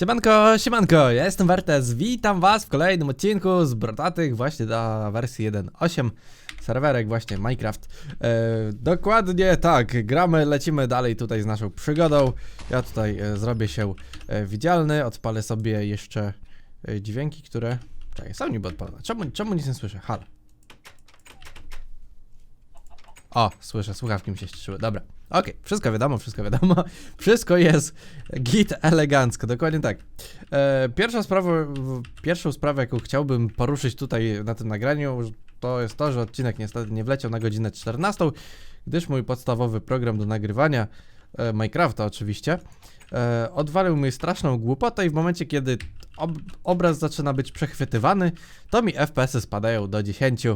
Siemanko, siemanko, ja jestem Wertes, witam was w kolejnym odcinku z Brodatych właśnie do wersji 1.8 Serwerek właśnie Minecraft. E, Dokładnie tak, gramy, lecimy dalej tutaj z naszą przygodą. Ja tutaj e, zrobię się e, widzialny, odpalę sobie jeszcze e, dźwięki, które... Czekaj, są niby odpalone, czemu, czemu nic nie słyszę? Halo o, słyszę, słuchawki mi się ściszyły. Dobra. Okej, wszystko wiadomo, wszystko wiadomo. Wszystko jest git elegancko, dokładnie tak. E, pierwsza sprawa, pierwszą sprawę, jaką chciałbym poruszyć tutaj na tym nagraniu, to jest to, że odcinek niestety nie wleciał na godzinę 14, gdyż mój podstawowy program do nagrywania, e, Minecrafta oczywiście, e, odwalił mi straszną głupotę i w momencie, kiedy ob obraz zaczyna być przechwytywany, to mi FPS-y spadają do 10.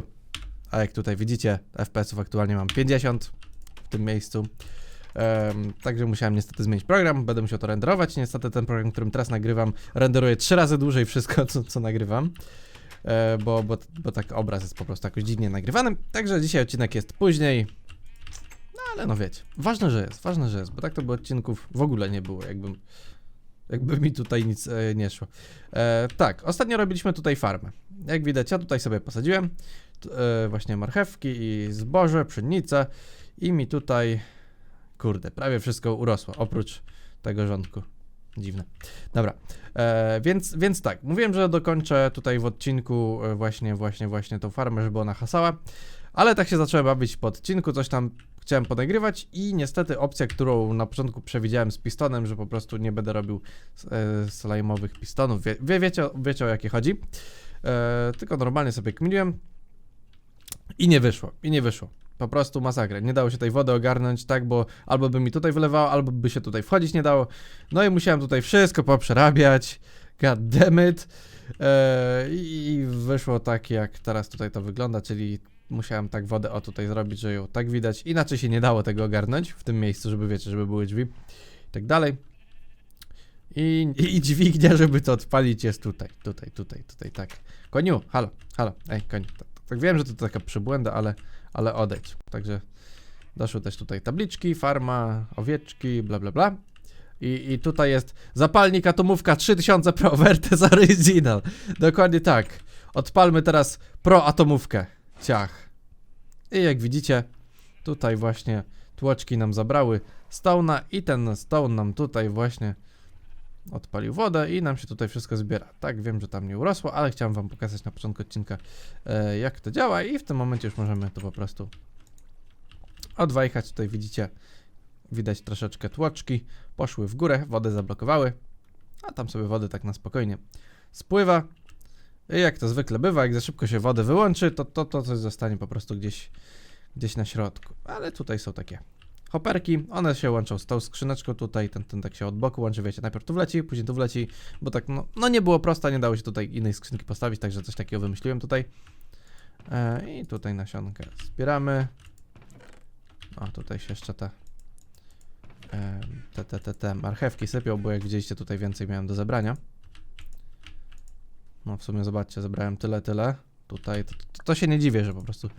A jak tutaj widzicie, FPS-ów aktualnie mam 50 w tym miejscu. Em, także musiałem niestety zmienić program, będę musiał to renderować. Niestety ten program, którym teraz nagrywam, renderuje 3 razy dłużej wszystko, co, co nagrywam. E, bo, bo, bo tak obraz jest po prostu jakoś dziwnie nagrywany. Także dzisiaj odcinek jest później. No ale no wiecie, ważne, że jest, ważne, że jest, bo tak to by odcinków w ogóle nie było, jakbym, jakby mi tutaj nic e, nie szło. E, tak, ostatnio robiliśmy tutaj farmę. Jak widać, ja tutaj sobie posadziłem właśnie marchewki i zboże, pszenicę i mi tutaj, kurde, prawie wszystko urosło, oprócz tego rządku. Dziwne. Dobra, e, więc, więc tak, mówiłem, że dokończę tutaj w odcinku e, właśnie, właśnie, właśnie tą farmę, żeby ona hasała, ale tak się zacząłem bawić po odcinku, coś tam chciałem ponagrywać i niestety opcja, którą na początku przewidziałem z pistonem, że po prostu nie będę robił e, slajmowych pistonów, wie, wie, wiecie, wiecie o jakie chodzi, e, tylko normalnie sobie kminiłem, i nie wyszło, i nie wyszło. Po prostu masakra. Nie dało się tej wody ogarnąć, tak, bo albo by mi tutaj wylewało, albo by się tutaj wchodzić nie dało. No i musiałem tutaj wszystko poprzerabiać. God damn it. Eee, I wyszło tak, jak teraz tutaj to wygląda, czyli musiałem tak wodę o tutaj zrobić, że ją tak widać. Inaczej się nie dało tego ogarnąć w tym miejscu, żeby wiecie, żeby były drzwi i tak dalej. I, I dźwignia, żeby to odpalić jest tutaj, tutaj, tutaj, tutaj, tak. Koniu, halo, halo, ej, koniu. Tak, tak wiem, że to taka przybłęda, ale, ale odejdź. Także doszły też tutaj tabliczki, farma, owieczki, bla bla bla. I, I tutaj jest zapalnik atomówka 3000 Pro Vertes Original. Dokładnie tak. Odpalmy teraz Pro atomówkę. Ciach. I jak widzicie, tutaj właśnie tłoczki nam zabrały Stone'a i ten Stone nam tutaj właśnie odpalił wodę i nam się tutaj wszystko zbiera. Tak, wiem, że tam nie urosło, ale chciałem wam pokazać na początku odcinka e, jak to działa i w tym momencie już możemy to po prostu odwajchać. Tutaj widzicie, widać troszeczkę tłoczki, poszły w górę, wodę zablokowały, a tam sobie wody tak na spokojnie spływa. I jak to zwykle bywa, jak za szybko się wodę wyłączy, to to, to coś zostanie po prostu gdzieś, gdzieś na środku. Ale tutaj są takie hoperki, one się łączą z tą skrzyneczką tutaj, ten, ten tak się od boku łączy, wiecie, najpierw tu wleci, później tu wleci, bo tak, no, no nie było prosto, nie dało się tutaj innej skrzynki postawić, także coś takiego wymyśliłem tutaj. E, I tutaj nasionkę zbieramy. O, tutaj się jeszcze te, e, te, te, te, te marchewki sypią, bo jak widzieliście tutaj więcej miałem do zebrania. No w sumie zobaczcie, zebrałem tyle, tyle. Tutaj, to, to, to się nie dziwię, że po prostu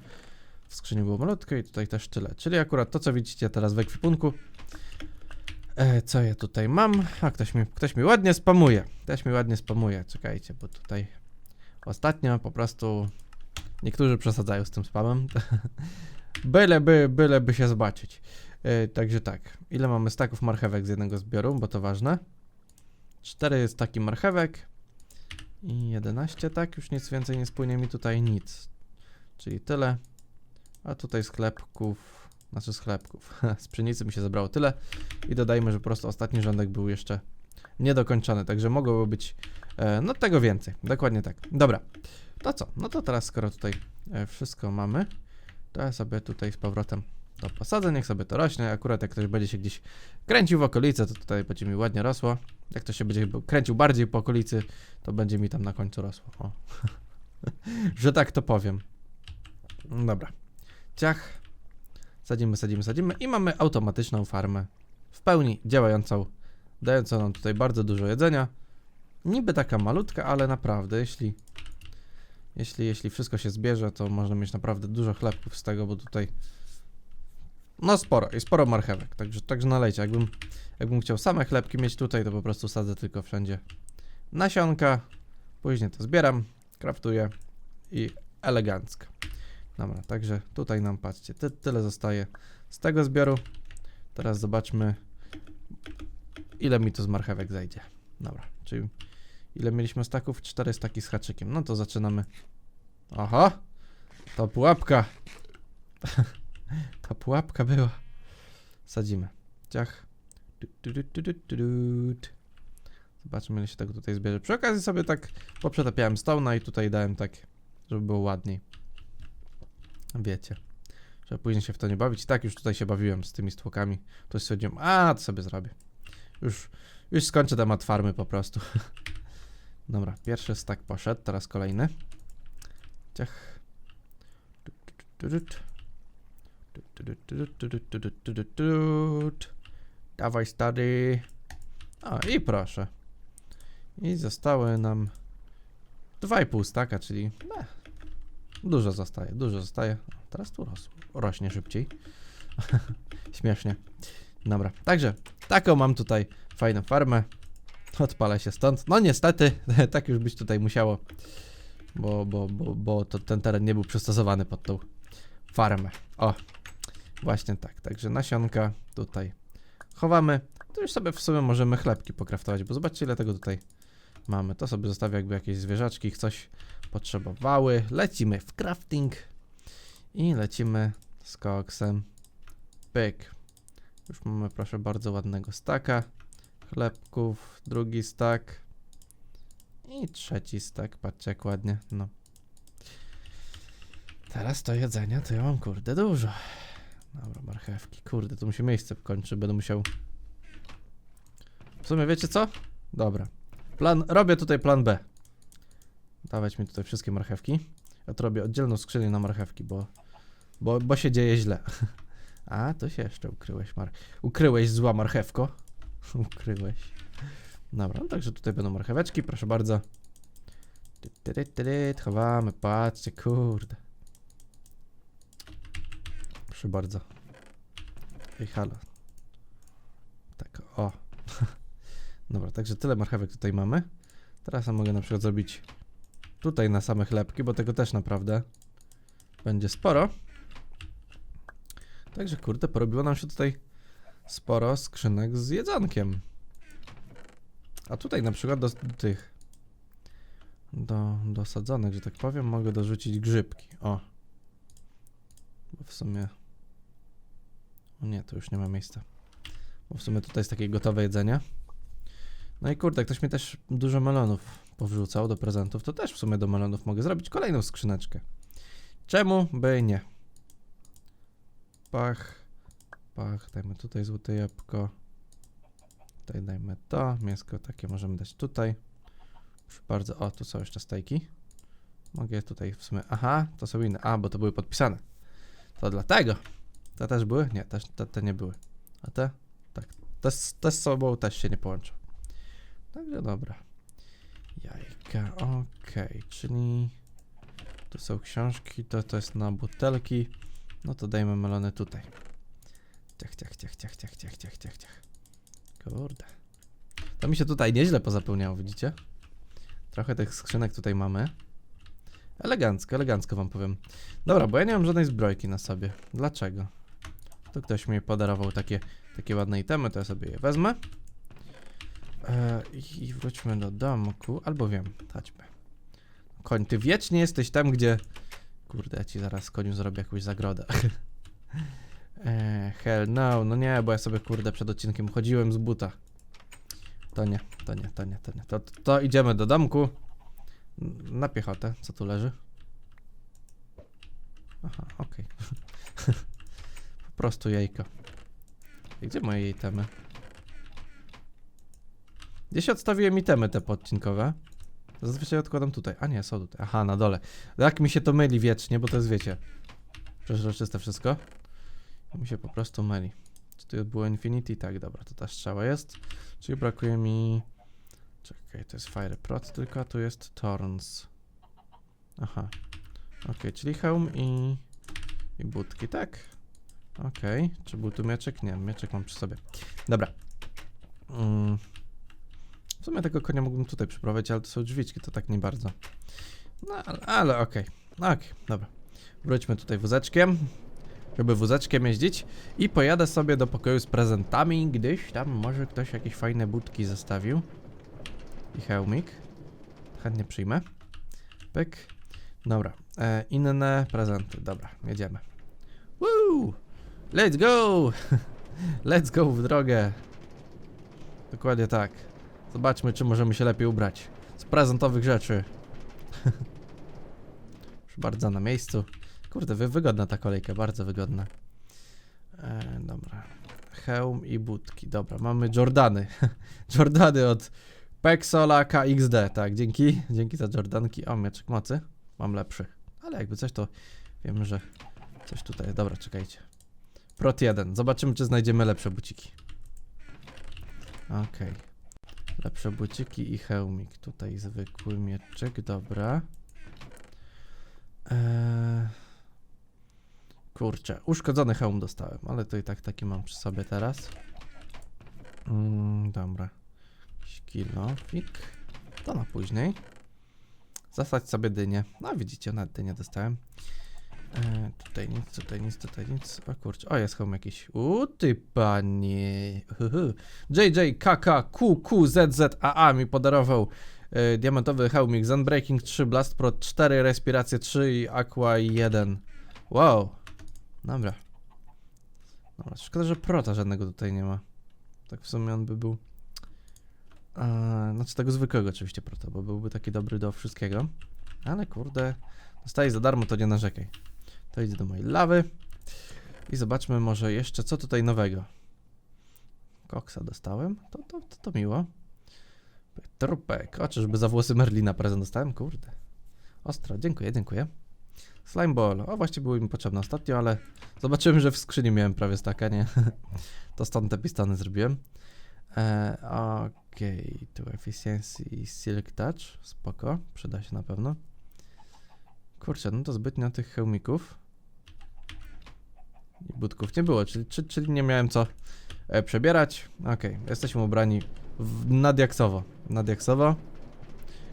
w skrzyni było malutkie i tutaj też tyle. Czyli akurat to, co widzicie teraz w ekwipunku. E, co ja tutaj mam? A, ktoś mi, ktoś mi ładnie spamuje. Ktoś mi ładnie spamuje. Czekajcie, bo tutaj ostatnio po prostu niektórzy przesadzają z tym spamem. byleby, byleby się zobaczyć. E, także tak. Ile mamy staków marchewek z jednego zbioru, bo to ważne. 4 staki marchewek i 11, tak? Już nic więcej nie spłynie mi tutaj nic. Czyli tyle. A tutaj sklepków, znaczy sklepków, z pszenicy mi się zebrało tyle i dodajmy, że po prostu ostatni rządek był jeszcze niedokończony, także mogłoby być e, no tego więcej, dokładnie tak. Dobra, to co? No to teraz skoro tutaj e, wszystko mamy, to ja sobie tutaj z powrotem to posadzę, niech sobie to rośnie, akurat jak ktoś będzie się gdzieś kręcił w okolicy, to tutaj będzie mi ładnie rosło, jak ktoś się będzie kręcił bardziej po okolicy, to będzie mi tam na końcu rosło, że tak to powiem. Dobra. Ciach. Sadzimy, sadzimy, sadzimy i mamy automatyczną farmę. W pełni działającą, dającą nam tutaj bardzo dużo jedzenia. Niby taka malutka, ale naprawdę, jeśli, jeśli, jeśli wszystko się zbierze, to można mieć naprawdę dużo chlebków z tego, bo tutaj No sporo, i sporo marchewek, także, także nalejcie. Jakbym, jakbym chciał same chlebki mieć tutaj, to po prostu sadzę tylko wszędzie nasionka, później to zbieram, kraftuję i elegancko. Dobra, także tutaj nam, patrzcie, ty, tyle zostaje z tego zbioru. Teraz zobaczmy, ile mi to z marchewek zajdzie. Dobra, czyli ile mieliśmy staków? 4 staki z haczykiem. No to zaczynamy. Aha, to pułapka. Ta pułapka była. Sadzimy. Ciach. Zobaczmy, ile się tego tutaj zbierze. Przy okazji sobie tak poprzetapiałem stone'a i tutaj dałem tak, żeby było ładniej wiecie. Trzeba później się w to nie bawić. I tak już tutaj się bawiłem z tymi stłokami. To stwierdziłem, a to sobie zrobię. Już, już skończę temat farmy po prostu. Dobra, pierwszy stack poszedł, teraz kolejny. Ciach. Dawaj stary. O i proszę. I zostały nam 2,5 staka, czyli dużo zostaje, dużo zostaje. Teraz tu ros rośnie szybciej. Śmiesznie. Dobra, także taką mam tutaj fajną farmę. Odpalę się stąd. No niestety, tak już być tutaj musiało, bo, bo, bo, bo to, ten teren nie był przystosowany pod tą farmę. O, właśnie tak. Także nasionka tutaj chowamy. To już sobie w sumie możemy chlebki pokraftować, bo zobaczcie ile tego tutaj mamy. To sobie zostawię jakby jakieś zwierzaczki coś potrzebowały. Lecimy w crafting i lecimy z koksem. Pyk. Już mamy proszę bardzo ładnego staka chlebków, drugi stak i trzeci stak. Patrzcie jak ładnie, no. Teraz to jedzenia to ja mam kurde dużo. Dobra, marchewki. Kurde, to mi się miejsce kończy, będę musiał... W sumie wiecie co? Dobra. Plan, robię tutaj plan B. Dawać mi tutaj wszystkie marchewki. Ja to robię oddzielną skrzynię na marchewki, bo, bo, bo się dzieje źle. A, to się jeszcze ukryłeś, mar... Ukryłeś zła marchewko. Ukryłeś. Dobra, no także tutaj będą marcheweczki, proszę bardzo. Chowamy, patrzcie, kurde. Proszę bardzo. Ej, halo. Tak, o. Dobra, także tyle marchewek tutaj mamy. Teraz ja mogę na przykład zrobić tutaj na same chlebki, bo tego też naprawdę będzie sporo. Także kurde, porobiło nam się tutaj sporo skrzynek z jedzonkiem. A tutaj na przykład do, tych do, do sadzonek, że tak powiem, mogę dorzucić grzybki. O. Bo w sumie o nie, to już nie ma miejsca. Bo w sumie tutaj jest takie gotowe jedzenie. No i kurde, ktoś mi też dużo melonów powrzucał do prezentów, to też w sumie do melonów mogę zrobić kolejną skrzyneczkę. Czemu by nie? Pach, pach, dajmy tutaj złote jabłko. Tutaj dajmy to, mięsko takie możemy dać tutaj. Proszę bardzo, o, tu są jeszcze stajki. Mogę tutaj w sumie, aha, to są inne, a, bo to były podpisane. To dlatego. Te też były? Nie, też, te, te nie były. A te? Tak. Te, te z sobą też się nie połączą. Także dobra. Jajka, okej, czyli tu są książki, to, to jest na butelki. No to dajmy melony tutaj. Ciach, ciach, ciach, ciach, ciach, ciach, ciach, ciach, ciach. Kurde. To mi się tutaj nieźle pozapełniało, widzicie? Trochę tych skrzynek tutaj mamy. Elegancko, elegancko wam powiem. Dobra, bo ja nie mam żadnej zbrojki na sobie. Dlaczego? To ktoś mi podarował takie, takie ładne itemy, to ja sobie je wezmę. E, i- wróćmy do domku, albo wiem, chodźmy. Koń, ty wiecznie jesteś tam, gdzie... Kurde, ja ci zaraz koniu zrobię jakąś zagrodę. e, hell no, no nie, bo ja sobie kurde przed odcinkiem chodziłem z buta. To nie, to nie, to nie, to nie. To, to idziemy do domku. Na piechotę, co tu leży? Aha, okej. po prostu jajko. Gdzie moje itemy? Gdzieś odstawiłem itemy te podcinkowe. Zazwyczaj odkładam tutaj. A nie, są tutaj. Aha, na dole. Jak mi się to myli wiecznie, bo to jest wiecie. Przeźroczyste wszystko. Mi się po prostu myli. Czy tu było Infinity? Tak, dobra, to ta strzała jest. Czyli brakuje mi... Czekaj, to jest Fire Prot, tylko tu jest Thorns. Aha. Okej, czyli hełm i... i budki, tak? Okej, czy był tu mieczek? Nie, mieczek mam przy sobie. Dobra. Mm. Sumie tego konia mógłbym tutaj przyprowadzić, ale to są drzwiczki, to tak nie bardzo. No, ale, ale okej. Okej, dobra. Wróćmy tutaj wózeczkiem, żeby wózeczkiem jeździć i pojadę sobie do pokoju z prezentami, gdyż tam może ktoś jakieś fajne budki zostawił. I hełmik. Chętnie przyjmę. Pyk. Dobra. E, inne prezenty. Dobra, jedziemy. Woo! Let's go! Let's go w drogę. Dokładnie tak. Zobaczmy, czy możemy się lepiej ubrać. Z prezentowych rzeczy. Proszę bardzo, na miejscu. Kurde, wy, wygodna ta kolejka, bardzo wygodna. E, dobra. Hełm i budki. Dobra, mamy Jordany. Jordany od Pexola KXD. Tak, dzięki. Dzięki za Jordanki. O, mieczek mocy. Mam lepszy. Ale jakby coś, to wiem, że coś tutaj. Dobra, czekajcie. Prot 1. Zobaczymy, czy znajdziemy lepsze buciki. Okej. Lepsze buciki i hełmik. Tutaj zwykły mieczek, dobra. Eee... Kurczę, uszkodzony hełm dostałem, ale to i tak taki mam przy sobie teraz. Mm, dobra. Kilofik. To na później. Zasać sobie dynię. No widzicie, na dynię dostałem. E, tutaj nic, tutaj nic, tutaj nic. O kurczę, o jest hełm jakiś. U ty panie. JJKKQQZZAA mi podarował e, diamentowy hełmik z Unbreaking 3, Blast Pro 4, Respiracje 3 i Aqua 1. Wow. Dobra. Dobra, szkoda, że prota żadnego tutaj nie ma. Tak w sumie on by był... E, znaczy tego zwykłego oczywiście prota, bo byłby taki dobry do wszystkiego. Ale kurde, dostaję za darmo, to nie narzekaj. To idzie do mojej lawy. I zobaczmy może jeszcze, co tutaj nowego. Koksa dostałem, to, to, to, to miło. Trupek, o czyżby za włosy Merlina prezent dostałem? Kurde. Ostro, dziękuję, dziękuję. Slime Ball, o właśnie były mi potrzebne ostatnio, ale zobaczyłem, że w skrzyni miałem prawie staka, nie? to stąd te pistony zrobiłem. E, Okej, tu Efficiency Silk Touch, spoko, przyda się na pewno. Kurczę, no to zbytnio tych hełmików budków nie było, czyli, czyli, czyli nie miałem co e, przebierać. Okej, jesteśmy ubrani w, na diaksowo, na diaksowo.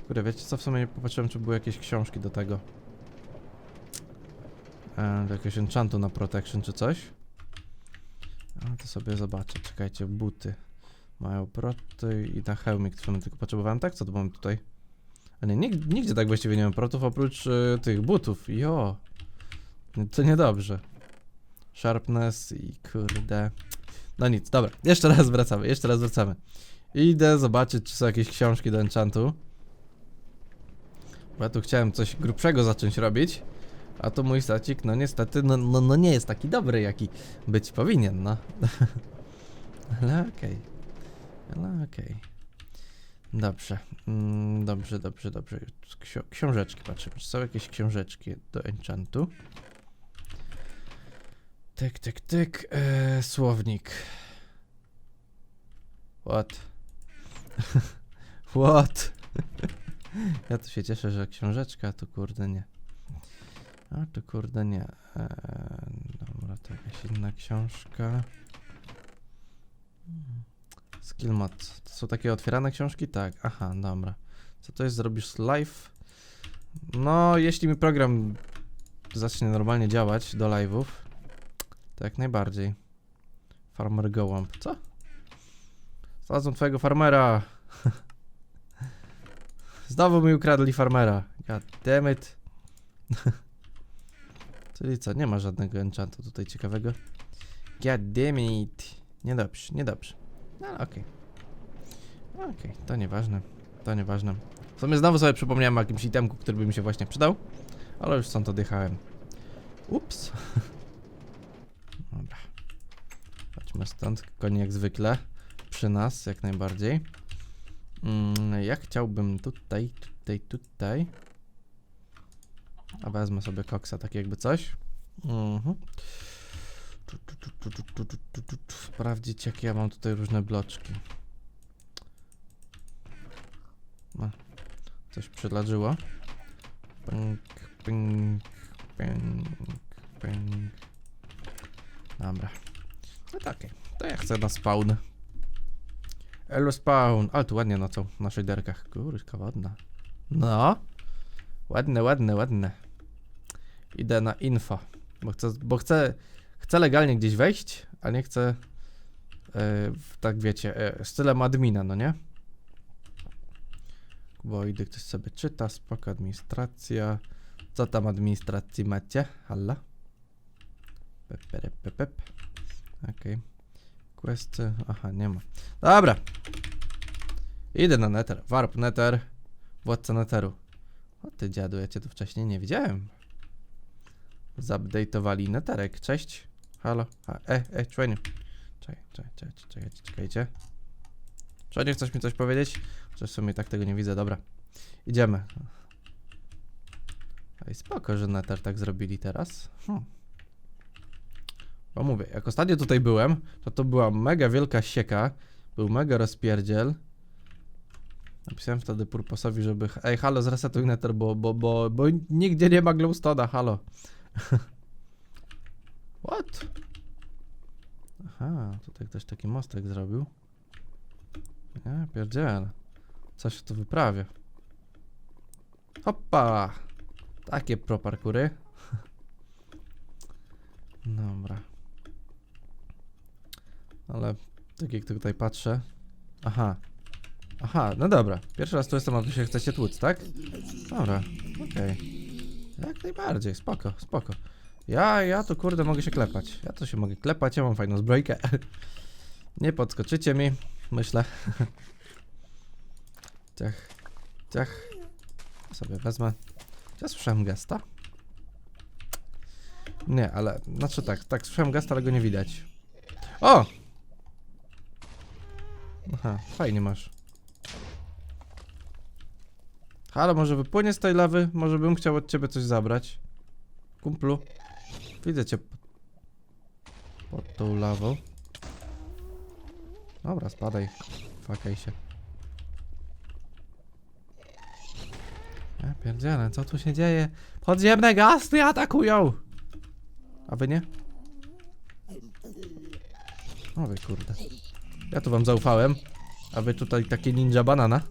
Kurde, wiecie co, w sumie popatrzyłem, czy były jakieś książki do tego. E, do jakiegoś enchantu na protection czy coś. A to sobie zobaczę, czekajcie, buty. Mają proty i na hełmik, który tylko potrzebowałem, tak? Co to mam tutaj? A nie, nigdzie, nigdzie tak właściwie nie mam protów oprócz y, tych butów. Jo. To niedobrze. Sharpness i kurde. No nic, dobra. Jeszcze raz wracamy, jeszcze raz wracamy. Idę zobaczyć, czy są jakieś książki do enchantu. Bo ja tu chciałem coś grubszego zacząć robić. A to mój stacik, no niestety, no, no, no nie jest taki dobry, jaki być powinien, no. Ale okej. Ale okej. Dobrze. Mm, dobrze, dobrze, dobrze. Ksio książeczki patrzymy. Czy są jakieś książeczki do enchantu? Tyk, tyk, tyk. Eee, słownik. What? What? ja tu się cieszę, że książeczka, a tu kurde nie. A tu kurde nie. Eee, dobra, to jakaś inna książka. Skill mod. To są takie otwierane książki? Tak. Aha, dobra. Co to jest? Zrobisz live? No, jeśli mi program zacznie normalnie działać do live'ów, to jak najbardziej. Farmer Gołąb. Co? Znalazłem twojego farmera. Znowu mi ukradli farmera. God damn it. Czyli co, nie ma żadnego enchantu tutaj ciekawego. God damn it. Niedobrze, niedobrze. No okej. Okej, to nieważne. To nieważne. W sumie znowu sobie przypomniałem o jakimś itemku, który by mi się właśnie przydał. Ale już stąd odjechałem. Ups. Dobra. Chodźmy stąd, koni jak zwykle. Przy nas, jak najbardziej. Mm, ja chciałbym tutaj, tutaj, tutaj. A wezmę sobie koksa, tak jakby coś. Mhm. Sprawdzić, jakie ja mam tutaj różne bloczki. No, coś przylażyło. Pęk, pęk, pęk, pęk. Dobra. No tak, to ja chcę na spawn. Elo spawn. Ale tu ładnie nocą na shaderkach. Kurka wodna. No. Ładne, ładne, ładne. Idę na info. Bo chcę, bo chcę, chcę legalnie gdzieś wejść, a nie chcę w, tak wiecie, e, stylem admina, no nie? Bo idę, ktoś sobie czyta, spoko, administracja. Co tam administracji macie? Halla? Pep, pep. Okej. Questy, aha, nie ma. Dobra. Idę na Nether. Warp Nether. Władca Netheru. O ty dziadu, ja cię tu wcześniej nie widziałem. Zupdate'owali Netherek. Cześć. Halo. A, e, e, członiu. Czekaj, czekaj, czekaj, czekajcie, czekajcie. Członiu, chcesz mi coś powiedzieć? Że w sumie tak tego nie widzę, dobra. Idziemy. Ej, spoko, że Nether tak zrobili teraz. Hm. Bo mówię, jak ostatnio tutaj byłem, to to była mega wielka sieka, był mega rozpierdziel. Napisałem wtedy Purposowi, żeby... Ej, halo, zresetuj Nether, bo, bo, bo, bo nigdzie nie ma glowstone'a, halo. What? Aha, tutaj ktoś taki mostek zrobił. Nie, pierdziel. Coś tu wyprawia. Hoppa! Takie pro parkury. Dobra. Ale tak jak tutaj patrzę. Aha. Aha, no dobra. Pierwszy raz tu jestem, a wy się chcecie tłuc, tak? Dobra, okej. Jak najbardziej, spoko, spoko. Ja, ja tu kurde mogę się klepać. Ja to się mogę klepać, ja mam fajną zbrojkę. Nie podskoczycie mi, myślę. Ciach, ciach. Sobie wezmę. Ja słyszałem gesta? Nie, ale, znaczy tak, tak, słyszałem gesta, ale go nie widać. O! Aha, fajnie masz. Halo, może wypłynie z tej lawy? Może bym chciał od ciebie coś zabrać. Kumplu. Widzę cię pod, tą lawą. Dobra, spadaj. Fakaj się. Ja pierdzielę, co tu się dzieje? Podziemne gasty atakują! A wy nie? O wy kurde. Ja tu wam zaufałem. A wy tutaj takie ninja banana.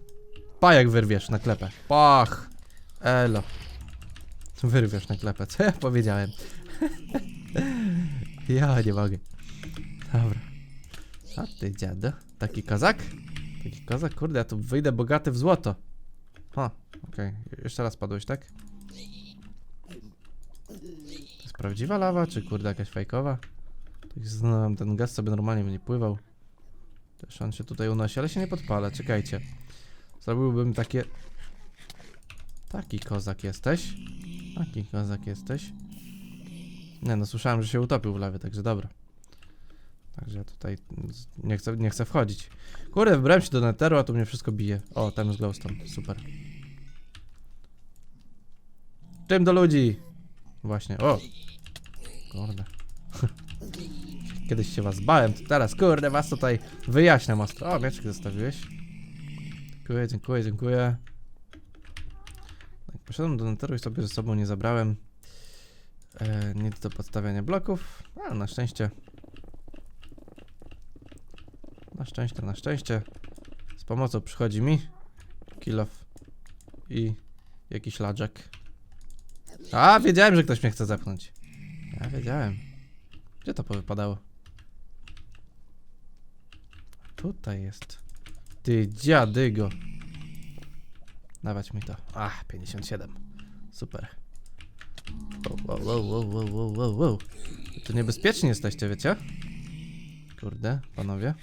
Pajek wyrwiesz na klepę. Pach! Elo. Wyrwiesz na klepę. Co ja powiedziałem? ja nie mogę. Dobra. A ty dziado. Taki kozak? Taki kozak? Kurde, ja tu wyjdę bogaty w złoto. Ha, okej. Jeszcze raz padłeś, tak? To jest prawdziwa lawa, czy kurde jakaś fajkowa? Tak znałem, ten gaz sobie normalnie będzie pływał. Też on się tutaj unosi, ale się nie podpala, czekajcie. Zrobiłbym takie... Taki kozak jesteś. Taki kozak jesteś. Nie no, słyszałem, że się utopił w lawie, także dobra. Także tutaj nie chcę, nie chcę wchodzić. Kurde, wybrałem się do netheru, a tu mnie wszystko bije. O, tam jest glowstone, super. Czym do ludzi? Właśnie, o! Kurde. Kiedyś się was bałem, to teraz kurde was tutaj wyjaśniam ostro. O, mieczki zostawiłeś. Dziękuję, dziękuję, dziękuję. Tak, poszedłem do netheru i sobie ze sobą nie zabrałem e, nic do podstawiania bloków, a na szczęście na szczęście, na szczęście z pomocą przychodzi mi kilof i jakiś ladżek. A, wiedziałem, że ktoś mnie chce zepchnąć. Ja wiedziałem. Gdzie to powypadało? Tutaj jest. Ty dziadygo. Dawać mi to. Ach, 57. Super. Wow, wow, wow, wow, wow, wow, wow. Tu niebezpieczni jesteście, wiecie? Kurde, panowie.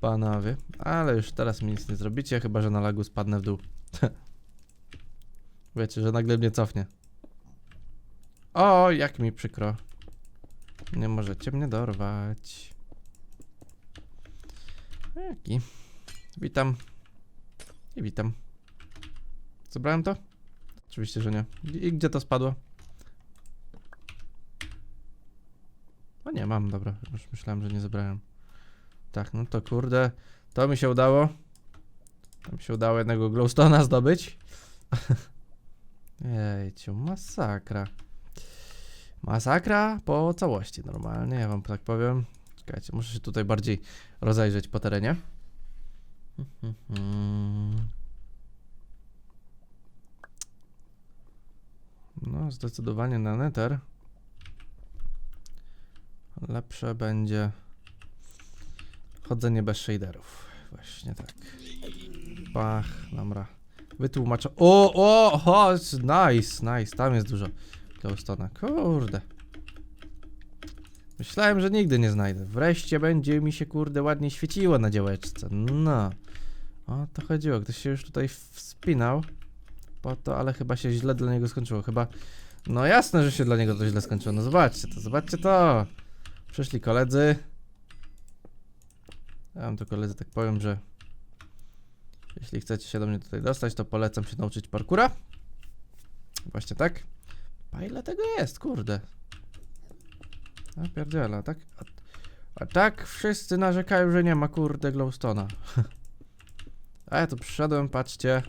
Panowie. Ale już teraz mi nic nie zrobicie, chyba że na lagu spadnę w dół. Wiecie, że nagle mnie cofnie. O, jak mi przykro. Nie możecie mnie dorwać. Jaki? Witam. I witam. Zebrałem to? Oczywiście, że nie. I gdzie to spadło? O nie, mam, dobra. Już myślałem, że nie zebrałem. Tak, no to kurde. To mi się udało. To mi się udało jednego glowstone'a zdobyć. Jejciu, masakra. Masakra po całości, normalnie, ja wam tak powiem. Czekajcie, muszę się tutaj bardziej rozejrzeć po terenie. No, zdecydowanie na Nether. Lepsze będzie chodzenie bez shaderów. Właśnie tak. Pach, dobra. Wytłumaczę. O, o, o, nice, nice. Tam jest dużo glowstona. Kurde. Myślałem, że nigdy nie znajdę. Wreszcie będzie mi się, kurde, ładnie świeciło na działeczce. No. O to chodziło. Ktoś się już tutaj wspinał po to, ale chyba się źle dla niego skończyło. Chyba. No jasne, że się dla niego to źle skończyło. No zobaczcie to, zobaczcie to. Przyszli koledzy. Ja wam to koledzy tak powiem, że jeśli chcecie się do mnie tutaj dostać, to polecam się nauczyć parkura. Właśnie tak. A ile tego jest, kurde. A pierdziela, tak? A, a tak wszyscy narzekają, że nie ma, kurde, glowstona. A ja tu przyszedłem, patrzcie.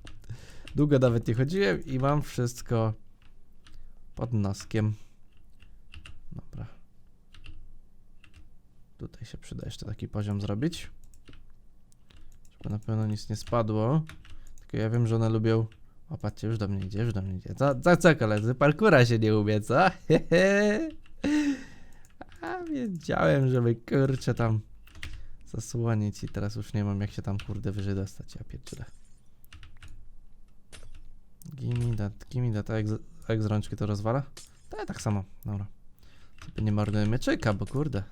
Długo nawet nie chodziłem i mam wszystko pod noskiem. Dobra. Tutaj się przyda jeszcze taki poziom zrobić. Żeby na pewno nic nie spadło. Tylko ja wiem, że one lubią... O, patrzcie, już do mnie idzie, już do mnie idzie. Co, co, co koledzy? Parkura się nie umie, co? A wiedziałem, że wy kurczę tam zasłonić i teraz już nie mam jak się tam kurde wyżej dostać. Ja pierdzielę. Gimme that, gimme that. A jak, z- a jak z rączki to rozwala? To tak samo, dobra. Sobie nie marnuję mieczyka, bo kurde.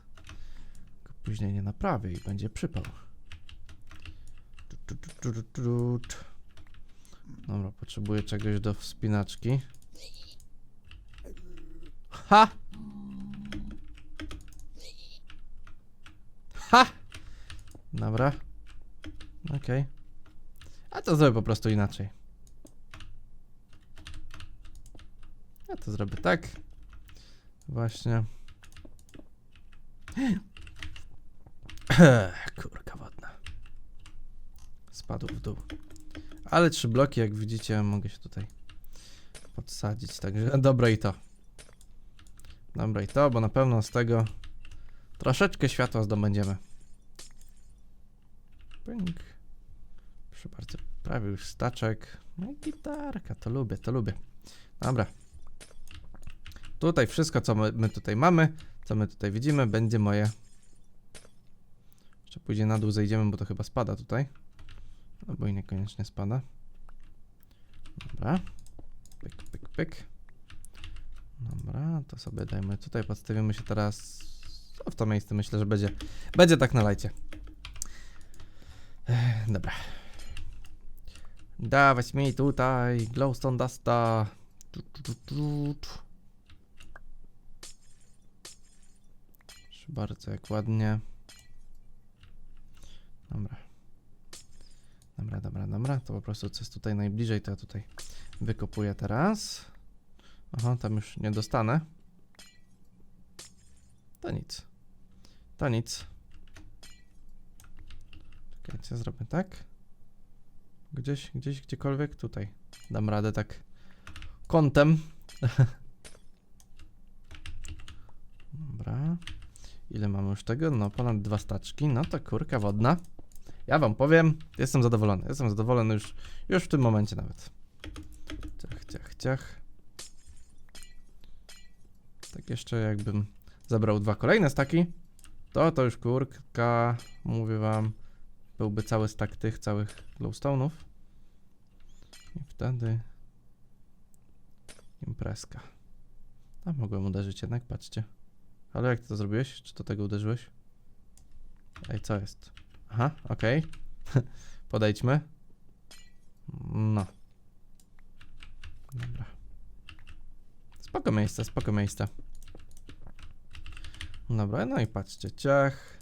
Później nie naprawię i będzie przypał. Dobra, potrzebuję czegoś do wspinaczki. Ha! Dobra. Okej. A to zrobię po prostu inaczej. Ja to zrobię tak. Właśnie. Kurka wodna. Spadł w dół. Ale trzy bloki, jak widzicie, mogę się tutaj podsadzić, także dobra i to. Dobra i to, bo na pewno z tego troszeczkę światła zdobędziemy. Pink. Proszę bardzo, prawie już staczek. No i gitarka, to lubię, to lubię. Dobra. Tutaj wszystko, co my, my tutaj mamy, co my tutaj widzimy, będzie moje. Jeszcze później na dół zejdziemy, bo to chyba spada tutaj. Albo i niekoniecznie spada. Dobra. Pyk, pyk, pyk. Dobra, to sobie dajmy tutaj, podstawimy się teraz o, w to miejsce. Myślę, że będzie, będzie tak na lajcie. Dobra. Dawać mi tutaj glowstone dusta. Tu, bardzo, jak ładnie. Dobra. Dobra, dobra, dobra. To po prostu co jest tutaj najbliżej, to ja tutaj wykopuję teraz. Aha, tam już nie dostanę. To nic. To nic. Czekajcie, zrobię tak. Gdzieś, gdzieś, gdziekolwiek. Tutaj. Dam radę tak kątem. Dobra. Ile mamy już tego? No, ponad dwa staczki. No to kurka wodna. Ja wam powiem, jestem zadowolony. Jestem zadowolony już, już w tym momencie nawet. Ciach, ciach, ciach. Tak jeszcze jakbym zabrał dwa kolejne staki, to to już kurka, mówię wam, byłby cały stak tych całych glowstone'ów. I wtedy imprezka. A mogłem uderzyć jednak, patrzcie. Ale jak to zrobiłeś? Czy to tego uderzyłeś? Ej, co jest? Aha, okej. Podejdźmy. No. Dobra. Spoko miejsce, spoko miejsce. Dobra, no i patrzcie, ciach,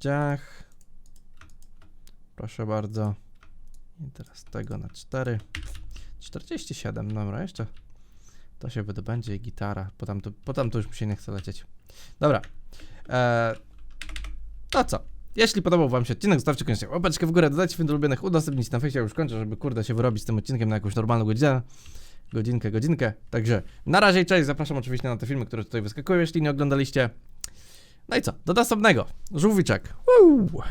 ciach. Proszę bardzo. I teraz tego na 4. 47, dobra, jeszcze to się wydobędzie i gitara. Potem to, potem to już mi się nie chce lecieć. Dobra. Eee, to co? Jeśli podobał wam się odcinek, zostawcie koniecznie łapeczkę w górę, dodajcie film do ulubionych, udostępnić na fejsie, ja już kończę, żeby kurde się wyrobić z tym odcinkiem na jakąś normalną godzinę. godzinkę, godzinkę. Także na razie i cześć, zapraszam oczywiście na te filmy, które tutaj wyskakują, jeśli nie oglądaliście. No i co, do następnego. Żółwiczek. Woo!